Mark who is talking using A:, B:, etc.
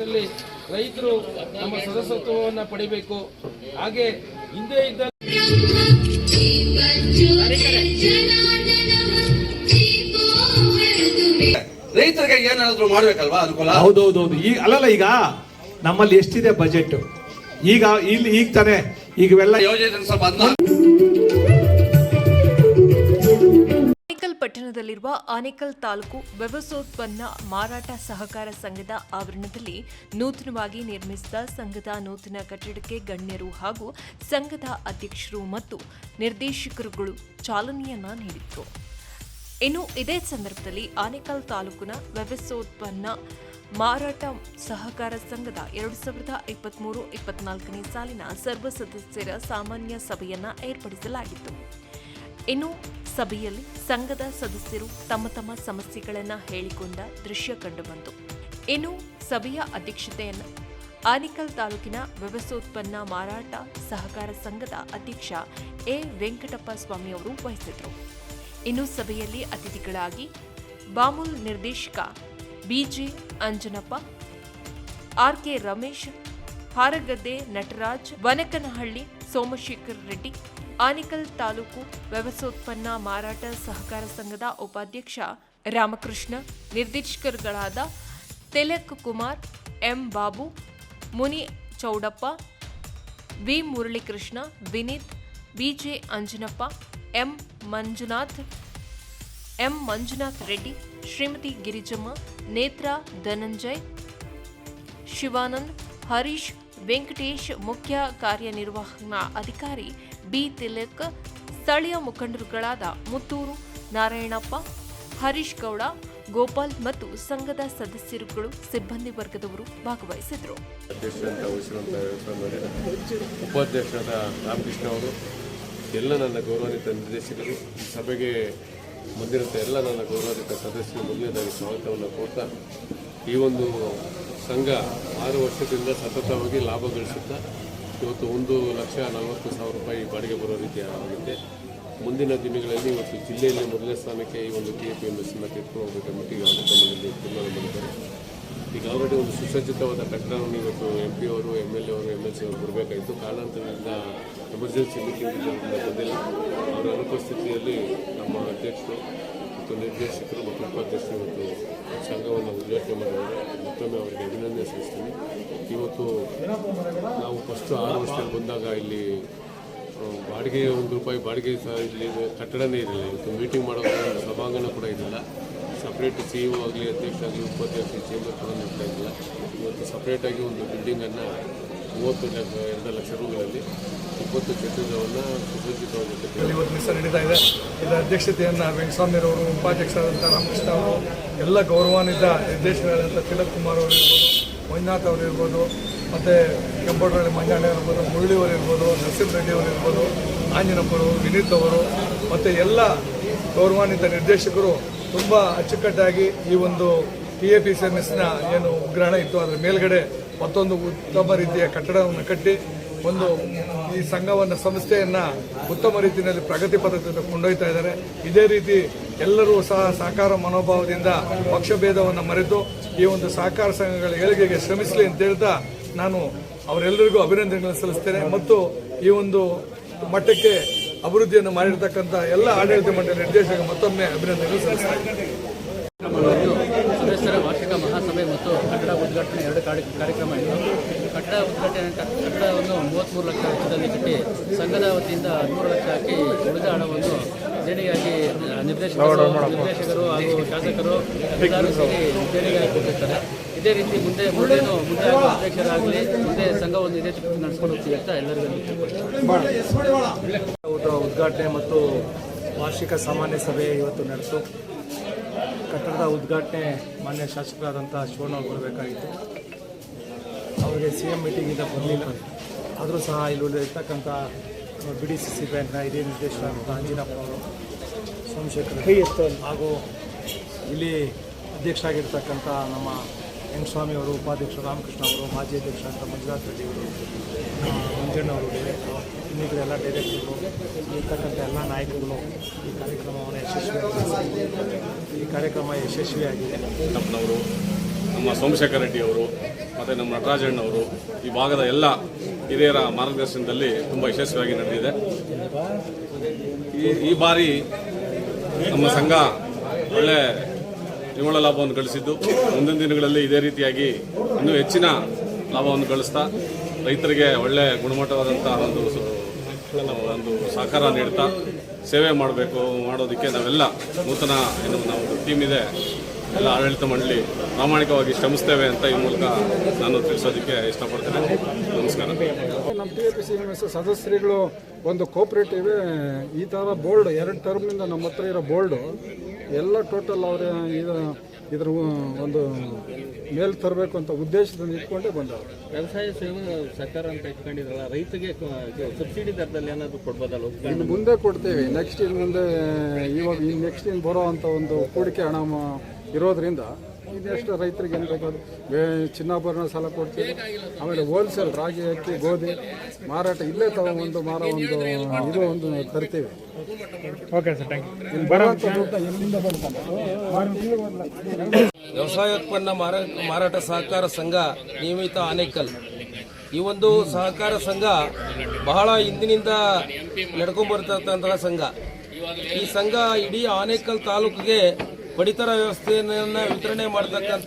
A: ಇದರಲ್ಲಿ ರೈತರು ನಮ್ಮ ಸದಸ್ಯತ್ವವನ್ನು ಪಡಿಬೇಕು. ಹಾಗೆ ಹಿಂದೆ ಇದ್ದ
B: ರೈತರಿಗೆ ಏನಾದ್ರು ಮಾಡ್ಬೇಕಲ್ವಾ ಅನುಕೂಲ?
C: ಹೌದೌದೌದು. ಈಗ ಅಲ್ಲಲ್ಲ ಈಗ ನಮ್ಮಲ್ಲಿ ಎಷ್ಟಿದೆ ಬಜೆಟ್ ಈಗ ಇಲ್ಲಿ ಈಗ ತಾನೆ ಈಗ ಇವೆಲ್ಲ
B: ಯೋಜನೆ ಸ್ವಲ್ಪ ಅದ್ನ
D: ಆನೇಕಲ್ ತಾಲೂಕು ವ್ಯವಸೋತ್ಪನ್ನ ಮಾರಾಟ ಸಹಕಾರ ಸಂಘದ ಆವರಣದಲ್ಲಿ ನೂತನವಾಗಿ ನಿರ್ಮಿಸಿದ ಸಂಘದ ನೂತನ ಕಟ್ಟಡಕ್ಕೆ ಗಣ್ಯರು ಹಾಗೂ ಸಂಘದ ಅಧ್ಯಕ್ಷರು ಮತ್ತು ನಿರ್ದೇಶಕರುಗಳು ಚಾಲನೆಯನ್ನ ನೀಡಿದರು ಇನ್ನು ಇದೇ ಸಂದರ್ಭದಲ್ಲಿ ಆನೇಕಲ್ ತಾಲೂಕಿನ ವ್ಯವಸೋತ್ಪನ್ನ ಮಾರಾಟ ಸಹಕಾರ ಸಂಘದ ಎರಡು ಸಾವಿರದ ಇಪ್ಪತ್ಮೂರು ಇಪ್ಪತ್ನಾಲ್ಕನೇ ಸಾಲಿನ ಸರ್ವ ಸದಸ್ಯರ ಸಾಮಾನ್ಯ ಸಭೆಯನ್ನು ಏರ್ಪಡಿಸಲಾಗಿತ್ತು. ಇನ್ನು ಸಭೆಯಲ್ಲಿ ಸಂಘದ ಸದಸ್ಯರು ತಮ್ಮ ತಮ್ಮ ಸಮಸ್ಯೆಗಳನ್ನು ಹೇಳಿಕೊಂಡ ದೃಶ್ಯ ಕಂಡುಬಂತು. ಇನ್ನು ಸಭೆಯ ಅಧ್ಯಕ್ಷತೆಯನ್ನು ಆನಿಕಲ್ ತಾಲೂಕಿನ ವ್ಯವಸ್ಥೋತ್ಪನ್ನ ಮಾರಾಟ ಸಹಕಾರ ಸಂಘದ ಅಧ್ಯಕ್ಷ ಎ. ವೆಂಕಟಪ್ಪ ಸ್ವಾಮಿ ಅವರು ವಹಿಸಿದರು ಇನ್ನು ಸಭೆಯಲ್ಲಿ ಅತಿಥಿಗಳಾಗಿ ಬಾಮುಲ್ ನಿರ್ದೇಶಕ ಬಿಜೆ ಅಂಜನಪ್ಪ ಆರ್ಕೆ ರಮೇಶ್, ಹಾರಗದ್ದೆ ನಟರಾಜ್, ವನಕನಹಳ್ಳಿ ಸೋಮಶೇಖರ್ ರೆಡ್ಡಿ, ಆನಿಕಲ್ ತಾಲೂಕು ವ್ಯವಸೋತ್ಪನ್ನ ಮಾರಾಟ ಸಹಕಾರ ಸಂಘದ ಉಪಾಧ್ಯಕ್ಷ Ramakrishna, ನಿರ್ದೇಶಕರುಗಳಾದ Tilak Kumar, M Babu, Muni Chowdappa, V Muralikrishna, Vineeth BJ Anjanappa, M Manjunath M Manjunath Reddy, Shrimati Girijamma, Netra Dhananjay, Shivanand, Harish Venkatesh ಮುಖ್ಯ ಕಾರ್ಯನಿರ್ವಹಣಾ ಅಧಿಕಾರಿ ಬಿ. ತಿಲಕ್, ಸ್ಥಳೀಯ ಮುಖಂಡರುಗಳಾದ ಮುತ್ತೂರು, ನಾರಾಯಣಪ್ಪ, ಹರೀಶ್ ಗೌಡ, ಗೋಪಾಲ್ ಮತ್ತು ಸಂಘದ ಸದಸ್ಯರುಗಳು, ಸಿಬ್ಬಂದಿ ವರ್ಗದವರು ಭಾಗವಹಿಸಿದರು
E: ಉಪಾಧ್ಯಕ್ಷರಾದ ರಾಮಕೃಷ್ಣ ಅವರು, ಎಲ್ಲ ನನ್ನ ಗೌರವಾನ್ವಿತ ನಿರ್ದೇಶಕರು ಸಭೆಗೆ ಬಂದಿರುವಂಥ ಎಲ್ಲ ನನ್ನ ಗೌರವಾನ್ವಿತ ಸದಸ್ಯರು ಮೊದಲನೇದಾಗಿ ಸ್ವಾಗತವನ್ನು ಕೊಡ್ತಾ ಈ ಒಂದು ಸಂಘ ಆರು ವರ್ಷದಿಂದ ಸತತವಾಗಿ ಲಾಭ ಗಳಿಸುತ್ತಾ ಇವತ್ತು ಒಂದು ಲಕ್ಷ ನಲವತ್ತು ಸಾವಿರ ರೂಪಾಯಿ ಬಾಡಿಗೆ ಬರೋ ರೀತಿ ಆಗಿದೆ. ಮುಂದಿನ ದಿನಗಳಲ್ಲಿ ಇವತ್ತು ಜಿಲ್ಲೆಯಲ್ಲಿ ಮೊದಲನೇ ಸ್ಥಾನಕ್ಕೆ ಈ ಒಂದು ಎ ಪಿ ಎಂ ಎಸ್ ಅನ್ನು ತೆಗೆದುಕೊಂಡು ಆಗುತ್ತೆ ನಮ್ಮಲ್ಲಿ ತೀರ್ಮಾನ ಮಾಡಿದ್ದಾರೆ. ಈಗ ಆಲ್ರೆಡಿ ಒಂದು ಸುಸಜ್ಜಿತವಾದ ಕಟ್ಟಡವನ್ನು ಇವತ್ತು ಎಂ ಪಿ ಅವರು ಎಂ ಎಲ್ ಎ ಅವರು ಎಂ ಎಲ್ ಸಿ ಅವರು ಬರಬೇಕಾಯಿತು ಕಾರಣಾಂತರದಿಂದ ಎಮರ್ಜೆನ್ಸಿ ಮೀಟಿಂಗ್ ಬಂದಿಲ್ಲ ಅವರ ಅನುಪಸ್ಥಿತಿಯಲ್ಲಿ ನಮ್ಮ ಅಧ್ಯಕ್ಷರು ಮತ್ತು ನಿರ್ದೇಶಕರು ಮತ್ತು ಉಪಾಧ್ಯಕ್ಷರು ಇವತ್ತು ಸಂಘವನ್ನು ಉದ್ಘಾಟನೆ ಮಾಡಿದ್ದಾರೆ. ಮತ್ತೊಮ್ಮೆ ಅವರಿಗೆ ಅಭಿನಂದನೆ ಸಲ್ಲಿಸ್ತೀನಿ. ಇವತ್ತು ನಾವು ಫಸ್ಟು ಆರು ವರ್ಷದಲ್ಲಿ ಬಂದಾಗ ಇಲ್ಲಿ ಬಾಡಿಗೆ ಒಂದು ರೂಪಾಯಿ, ಬಾಡಿಗೆ ಸಹ ಇಲ್ಲಿ ಕಟ್ಟಡನೇ ಇರಲಿಲ್ಲ. ಇವತ್ತು ಮೀಟಿಂಗ್ ಮಾಡೋ ಒಂದು ಸಭಾಂಗಣ ಕೂಡ ಇರಲಿಲ್ಲ. ಸಪ್ರೇಟ್ ಸಿ ಇ ಆಗಲಿ, ಅಧ್ಯಕ್ಷ ಆಗಲಿ, ಉಪಾಧ್ಯಕ್ಷ ಚೇಂಬರ್ ಕೂಡ ಇದ್ದಿಲ್ಲ. ಇವತ್ತು ಸಪ್ರೇಟಾಗಿ ಒಂದು ಬಿಲ್ಡಿಂಗನ್ನು ಮೂವತ್ತು ಎರಡು ಲಕ್ಷ ರೂಗಳಲ್ಲಿ ಇಪ್ಪತ್ತು ಕಟ್ಟಡವನ್ನು ಸುಸಜ್ಜಿತವಾಗಿ
F: ಇವತ್ತು ದಿವಸ ನಡೀತಾ ಇದೆ. ಇದರ ಅಧ್ಯಕ್ಷತೆಯನ್ನು ವೆಂಕಟಸ್ವಾಮಿರವರು ಉಪಾಧ್ಯಕ್ಷರಾದಂಥ ರಾಮಕೃಷ್ಣ ಅವರು, ಎಲ್ಲ ಗೌರವಾನ್ವಿತ ನಿರ್ದೇಶಕರಾದಂಥ ತಿಲಕ್ ಕುಮಾರ್ ಅವರು ಇರ್ಬೋದು, ಮಂಜುನಾಥ್ ಅವರು ಇರ್ಬೋದು, ಮತ್ತು ಕೆಂಪೋಡ್ರಳ್ಳಿ ಮಂಜಾಣೆ ಇರ್ಬೋದು ಮುರಳಿ ಅವರು ಇರ್ಬೋದು, ನರಸಿಂಹ ರೆಡ್ಡಿ ಅವರು ಇರ್ಬೋದು, ಆಂಜನಪ್ಪರು, ವಿನೀತ್ ಅವರು, ಮತ್ತು ಎಲ್ಲ ಗೌರವಾನ್ವಿತ ನಿರ್ದೇಶಕರು ತುಂಬ ಅಚ್ಚುಕಟ್ಟಾಗಿ ಈ ಒಂದು T A P C M ಎಸ್ನ ಏನು ಉಗ್ರಹಣ ಇತ್ತು. ಅದರ ಮೇಲ್ಗಡೆ ಮತ್ತೊಂದು ಉತ್ತಮ ರೀತಿಯ ಕಟ್ಟಡವನ್ನು ಕಟ್ಟಿ ಒಂದು ಈ ಸಂಘವನ್ನು, ಸಂಸ್ಥೆಯನ್ನು ಉತ್ತಮ ರೀತಿಯಲ್ಲಿ ಪ್ರಗತಿ ಪದ್ಧತಿಯಿಂದ ಕೊಂಡೊಯ್ತಾ ಇದ್ದಾರೆ. ಇದೇ ರೀತಿ ಎಲ್ಲರೂ ಸಹ ಸಹಕಾರ ಮನೋಭಾವದಿಂದ ಪಕ್ಷಭೇದವನ್ನು ಮರೆತು ಈ ಒಂದು ಸಹಕಾರ ಸಂಘಗಳ ಏಳಿಗೆಗೆ ಶ್ರಮಿಸಲಿ ಅಂತ ಹೇಳ್ತಾ ನಾನು ಅವರೆಲ್ಲರಿಗೂ ಅಭಿನಂದನೆಗಳನ್ನು ಸಲ್ಲಿಸ್ತೇನೆ. ಮತ್ತು ಈ ಒಂದು ಮಟ್ಟಕ್ಕೆ ಅಭಿವೃದ್ಧಿಯನ್ನು ಮಾಡಿರ್ತಕ್ಕಂಥ ಎಲ್ಲ ಆಡಳಿತ ಮಂಡಳಿ ನಿರ್ದೇಶಕ ಮತ್ತೊಮ್ಮೆ ಅಭಿನಂದನೆಗಳು ಸಲ್ಲಿಸ್ತೇನೆ
G: ಒಂದು ಸದಸ್ಯರ ವಾರ್ಷಿಕ ಮಹಾಸಭೆ ಮತ್ತು ಕಟ್ಟಡ ಉದ್ಘಾಟನೆ ಎರಡು ಕಾರ್ಯ ಕಾರ್ಯಕ್ರಮ ಇತ್ತು ಕಟ್ಟಡ ಉದ್ಘಾಟನೆ ಕಟ್ಟಡವನ್ನು ಮೂವತ್ತ್ಮೂರು ಲಕ್ಷ ವೆಚ್ಚದಲ್ಲಿ ಕಟ್ಟಿ ಸಂಘದ ವತಿಯಿಂದ ಹದಿಮೂರು ಲಕ್ಷ ಹಾಕಿ ಉಳಿದ ಹಣವನ್ನು ದೇಣಿಗೆಯಾಗಿ ನಿರ್ದೇಶಕರು ನಿರ್ದೇಶಕರು ಹಾಗೂ ಶಾಸಕರು ಎಲ್ಲರೂ ಸೇರಿ ದೇಣಿಗೆಯಾಗಿ ಕೊಟ್ಟಿರ್ತಾರೆ. ಇದೇ ರೀತಿ ಮುಂದೆ ಮುಂದೇನು ಮುಂದೆ ಆಗೋ ಅಧ್ಯಕ್ಷರಾಗಲಿ ಮುಂದೆ ಸಂಘವನ್ನು ಇದೇ ರೀತಿ ನಡೆಸ್ಕೊಂಡು ಹೋಗ್ತೀವಿ ಅಂತ ಎಲ್ಲರಿಗೂ
H: ಉದ್ಘಾಟನೆ ಮತ್ತು ವಾರ್ಷಿಕ ಸಾಮಾನ್ಯ ಸಭೆ ಇವತ್ತು ನಡೆಸು ಕಟ್ಟಡದ ಉದ್ಘಾಟನೆ ಮಾನ್ಯ ಶಾಸಕರಾದಂಥ ಶಿವಣ್ಣ ಅವರು ಬರಬೇಕಾಗಿತ್ತು. ಅವರಿಗೆ ಸಿ ಎಂ ಮೀಟಿಂಗಿಂದ ಬರಲಿಲ್ಲ. ಆದರೂ ಸಹ ಇಲ್ಲಿ ಉಳಿದಿರ್ತಕ್ಕಂಥ ಬಿ ಡಿ ಸಿ ಸಿ ಬ್ಯಾಂಕ್ನ ಹಿರಿಯ ನಿರ್ದೇಶಕರಾದಂಥ ಅಂಜಿನಪ್ಪ ಅವರು ಸೋಮಶೇಖರ್ ಹಾಗೂ ಇಲ್ಲಿ ಅಧ್ಯಕ್ಷರಾಗಿರ್ತಕ್ಕಂಥ ನಮ್ಮ ಸ್ವಾಮಿ ಅವರು ಉಪಾಧ್ಯಕ್ಷ ರಾಮಕೃಷ್ಣ ಅವರು ಮಾಜಿ ಅಧ್ಯಕ್ಷರಾದಂಥ ಮಂಜುನಾಥ್ ರೆಡ್ಡಿ ಅವರು ಮಂಜಣ್ಣವರು ಡೈರೆಕ್ಟ್ರು ಡೈರೆಕ್ಟರು ಇನ್ನಿತರ ಎಲ್ಲ ಡೈರೆಕ್ಟರ್ಗಳು ಇರ್ತಕ್ಕಂಥ ಎಲ್ಲ ನಾಯಕರುಗಳು ಈ ಕಾರ್ಯಕ್ರಮವನ್ನು ಯಶಸ್ವಿಯಾಗಿ ಈ ಕಾರ್ಯಕ್ರಮ ಯಶಸ್ವಿಯಾಗಿದೆ.
E: ನಮ್ಮನವರು ನಮ್ಮ ಸೋಮಶೇಖರ ರೆಡ್ಡಿ ಅವರು
I: ಮತ್ತು ನಮ್ಮ ನಟರಾಜಣ್ಣವರು ಈ ಭಾಗದ ಎಲ್ಲ ಹಿರಿಯರ ಮಾರ್ಗದರ್ಶನದಲ್ಲಿ ತುಂಬ ಯಶಸ್ವಿಯಾಗಿ ನಡೆದಿದೆ. ಈ ಬಾರಿ ನಮ್ಮ ಸಂಘ ಒಳ್ಳೆ ನಿವ್ವಳ ಲಾಭವನ್ನು ಗಳಿಸಿದ್ದು. ಮುಂದಿನ ದಿನಗಳಲ್ಲಿ ಇದೇ ರೀತಿಯಾಗಿ ಇನ್ನೂ ಹೆಚ್ಚಿನ ಲಾಭವನ್ನು ಗಳಿಸ್ತಾ ರೈತರಿಗೆ ಒಳ್ಳೆ ಗುಣಮಟ್ಟವಾದಂತಹ ಒಂದು ಒಂದು ಸಹಕಾರ ನೀಡ್ತಾ ಸೇವೆ ಮಾಡಬೇಕು, ಮಾಡೋದಕ್ಕೆ ನಾವೆಲ್ಲ ನೂತನ ಏನು ನಾವು ಟೀಮ್ ಇದೆ. ಎಲ್ಲ ಆಡಳಿತ ಮಂಡಳಿ ಪ್ರಾಮಾಣಿಕವಾಗಿ ಶ್ರಮಿಸ್ತೇವೆ ಅಂತ ಈ ಮೂಲಕ ನಾನು ತಿಳಿಸೋದಕ್ಕೆ ಇಷ್ಟಪಡ್ತೇನೆ. ನಮಸ್ಕಾರ.
J: ನಮ್ಮ T A P C M S ಸದಸ್ಯರುಗಳು ಒಂದು ಕೋಪರೇಟಿವ್ ಈ ಥರ ಬೋರ್ಡ್ ಎರಡು ಟರ್ಮ್ನಿಂದ ನಮ್ಮ ಹತ್ರ ಇರೋ ಬೋರ್ಡು ಎಲ್ಲ ಟೋಟಲ್ ಅವರ ಇದು ಇದ್ರ ಒಂದು ಮೇಲೆ ತರಬೇಕು ಅಂತ ಉದ್ದೇಶದಿಂದ ಇಟ್ಕೊಂಡೇ ಬಂದವರು.
K: ವ್ಯವಸಾಯ ಸೇವೆ ಸರ್ಕಾರ ಅಂತ ಇಟ್ಕೊಂಡಿದ್ರಲ್ಲ ರೈತರಿಗೆ ಸಬ್ಸಿಡಿ ದರದಲ್ಲಿ ಏನಾದರೂ ಕೊಡ್ಬೋದಲ್ಲ
J: ಇನ್ನು ಮುಂದೆ ಕೊಡ್ತೇವೆ. ನೆಕ್ಸ್ಟ್ ಇನ್ನು ಮುಂದೆ ಇವಾಗ ಈ ನೆಕ್ಸ್ಟ್ ಇನ್ನು ಬರೋ ಅಂಥ ಒಂದು ಹೂಡಿಕೆ ಹಣ ಮ- ಇರೋದ್ರಿಂದ ಇದೆಷ್ಟು ರೈತರಿಗೆ ಏನು ಬೇಕಾದ್ರು. ಚಿನ್ನಾಭರಣ ಸಾಲ ಕೊಡ್ತೀವಿ. ಆಮೇಲೆ ಹೋಲ್ಸೇಲ್ ರಾಗಿ ಅಕ್ಕಿ ಗೋಧಿ ಮಾರಾಟ ಇಲ್ಲೇ ತಾವ ಒಂದು ಮಾರ ಒಂದು ಇದು ಒಂದು ತರ್ತೀವಿ.
L: ಓಕೆ ಸರ್
A: ವ್ಯವಸಾಯೋತ್ಪನ್ನ ಮಾರ- ಮಾರಾಟ ಸಹಕಾರ ಸಂಘ ನಿಯಮಿತ ಆನೇಕಲ್. ಈ ಒಂದು ಸಹಕಾರ ಸಂಘ ಬಹಳ ಹಿಂದಿನಿಂದ ನಡ್ಕೊಂಡ್ಬರ್ತಕ್ಕಂತಹ ಸಂಘ. ಈ ಸಂಘ ಇಡೀ ಆನೇಕಲ್ ತಾಲೂಕಿಗೆ ಪಡಿತರ ವ್ಯವಸ್ಥೆಯನ್ನ ವಿತರಣೆ ಮಾಡತಕ್ಕಂಥ